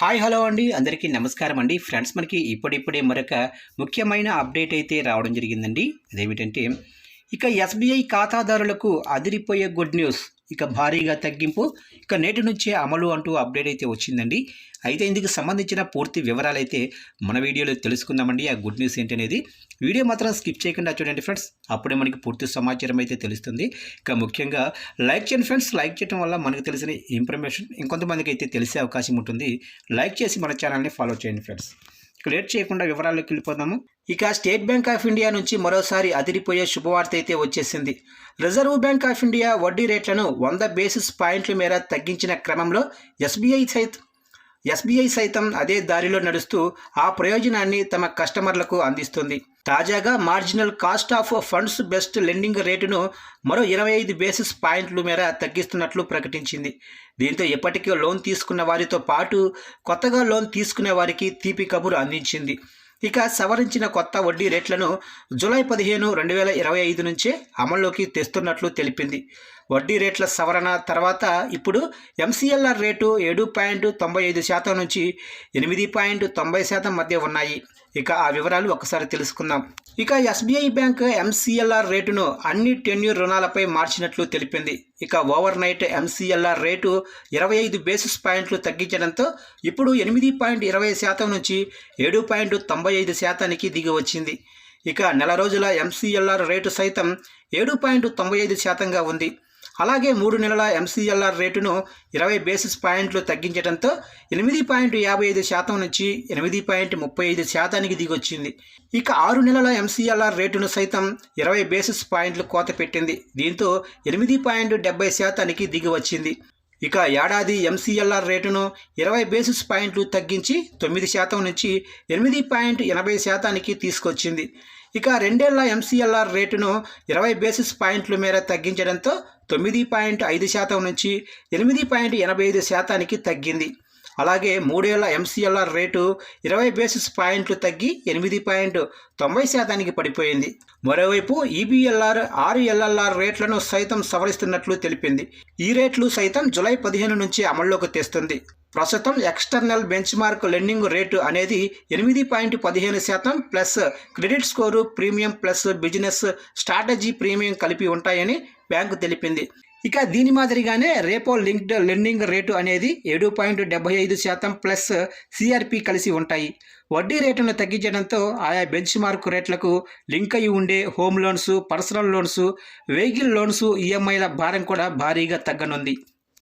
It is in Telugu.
హాయ్ హలో అండి. అందరికీ నమస్కారం అండి. ఫ్రెండ్స్ మనకి ఇప్పుడిప్పుడే మరొక ముఖ్యమైన అప్డేట్ అయితే రావడం జరిగిందండి. అదేమిటంటే ఇక ఎస్బీఐ ఖాతాదారులకు అదిరిపోయే గుడ్ న్యూస్. ఇక భారీగా తగ్గింపు. ఇక నేటి నుంచే అమలు అంటూ అప్డేట్ అయితే వచ్చిందండి. అయితే ఇందుకు సంబంధించిన పూర్తి వివరాలు అయితే మన వీడియోలో తెలుసుకుందామండి. ఆ గుడ్ న్యూస్ ఏంటనేది. వీడియో మాత్రం స్కిప్ చేయకుండా చూడండి ఫ్రెండ్స్ అప్పుడే మనకి పూర్తి సమాచారం అయితే తెలుస్తుంది. ఇక ముఖ్యంగా లైక్ చేయండి ఫ్రెండ్స్ లైక్ చేయడం వల్ల మనకు తెలిసిన ఇన్ఫర్మేషన్ ఇంకొంతమందికి అయితే తెలిసే అవకాశం ఉంటుంది. లైక్ చేసి మన ఛానల్ని ఫాలో చేయండి ఫ్రెండ్స్ ఇక లేట్ చేయకుండా వివరాల్లోకి వెళ్ళిపోదాము. ఇక స్టేట్ బ్యాంక్ ఆఫ్ ఇండియా నుంచి మరోసారి అదిరిపోయే శుభవార్త అయితే వచ్చేసింది. రిజర్వ్ బ్యాంక్ ఆఫ్ ఇండియా వడ్డీ రేట్లను వంద బేసిస్ పాయింట్ల మేర తగ్గించిన క్రమంలో ఎస్బీఐ సైతం ఎస్బీఐ సైతం అదే దారిలో నడుస్తూ ఆ ప్రయోజనాన్ని తమ కస్టమర్లకు అందిస్తుంది. తాజాగా marginal cost of funds based lending రేటును మరో ఇరవై ఐదు బేసిస్ పాయింట్ల మేర తగ్గిస్తున్నట్లు ప్రకటించింది. దీంతో ఇప్పటికే లోన్ తీసుకున్న వారితో పాటు కొత్తగా లోన్ తీసుకునే వారికి తీపి కబురు అందించింది. ఇక సవరించిన కొత్త వడ్డీ రేట్లను జూలై పదిహేను రెండు వేల ఇరవై ఐదు నుంచే అమల్లోకి తెస్తున్నట్లు తెలిపింది. వడ్డీ రేట్ల సవరణ తర్వాత ఇప్పుడు ఎంసీఎల్ఆర్ రేటు ఏడు పాయింట్ తొంభై ఐదు శాతం నుంచి ఎనిమిది పాయింట్ తొంభై శాతం మధ్య ఉన్నాయి. ఇక ఆ వివరాలు ఒకసారి తెలుసుకుందాం. ఇక ఎస్బీఐ బ్యాంక్ ఎంసీఎల్ఆర్ రేటును అన్ని టెన్యూర్ రుణాలపై మార్చినట్లు తెలిపింది. ఇక ఓవర్ నైట్ ఎంసీఎల్ఆర్ రేటు ఇరవై ఐదు బేసిస్ పాయింట్లు తగ్గించడంతో ఇప్పుడు ఎనిమిది పాయింట్ ఇరవై శాతం నుంచి ఏడు పాయింట్ తొంభై ఐదు శాతానికి దిగి వచ్చింది. ఇక నెల రోజుల ఎంసీఎల్ఆర్ రేటు సైతం ఏడు పాయింట్ తొంభై ఐదు శాతంగా ఉంది. అలాగే మూడు నెలల ఎంసీఎల్ఆర్ రేటును ఇరవై బేసిస్ పాయింట్లు తగ్గించడంతో ఎనిమిది పాయింట్ యాభై ఐదు శాతం నుంచి ఎనిమిది పాయింట్ ముప్పై ఐదు శాతానికి దిగొచ్చింది. ఇక ఆరు నెలల ఎంసీఎల్ఆర్ రేటును సైతం ఇరవై బేసిస్ పాయింట్లు కోత పెట్టింది. దీంతో ఎనిమిది పాయింట్ డెబ్బై శాతానికి దిగి వచ్చింది ఇక ఏడాది ఎంసీఎల్ఆర్ రేటును ఇరవై బేసిస్ పాయింట్లు తగ్గించి తొమ్మిది శాతం నుంచి ఎనిమిది పాయింట్ ఎనభై శాతానికి తీసుకొచ్చింది. ఇక రెండేళ్ళ ఎంసీఎల్ఆర్ రేటును ఇరవై బేసిస్ పాయింట్ల మేర తగ్గించడంతో తొమ్మిది పాయింట్ ఐదు శాతం నుంచి ఎనిమిది పాయింట్ ఎనభై ఐదు శాతానికి తగ్గింది. అలాగే మూడేళ్ళ ఎంసీఎల్ఆర్ రేటు ఇరవై బేసిస్ పాయింట్లు తగ్గి ఎనిమిది పాయింట్ తొంభై శాతానికి పడిపోయింది. మరోవైపు ఈబీఎల్ఆర్ ఆరు ఎల్ఎల్ఆర్ రేట్లను సైతం సవరిస్తున్నట్లు తెలిపింది. ఈ రేట్లు సైతం జులై పదిహేను నుంచి అమల్లోకి తెస్తుంది. ప్రస్తుతం external benchmark lending rate అనేది ఎనిమిది పాయింట్ పదిహేను శాతం plus credit score premium plus business strategy premium కలిపి ఉంటాయని బ్యాంకు తెలిపింది. ఇక దీని మాదిరిగానే రేపో లింక్డ్ లెండింగ్ రేటు అనేది ఏడు పాయింట్ డెబ్బై ఐదు శాతం ప్లస్ సిఆర్పి కలిసి ఉంటాయి. వడ్డీ రేటును తగ్గించడంతో ఆయా బెంచ్ మార్క్ రేట్లకు లింక్ అయి ఉండే home loans personal loans vehicle loans ఈఎంఐల భారం కూడా భారీగా తగ్గనుంది.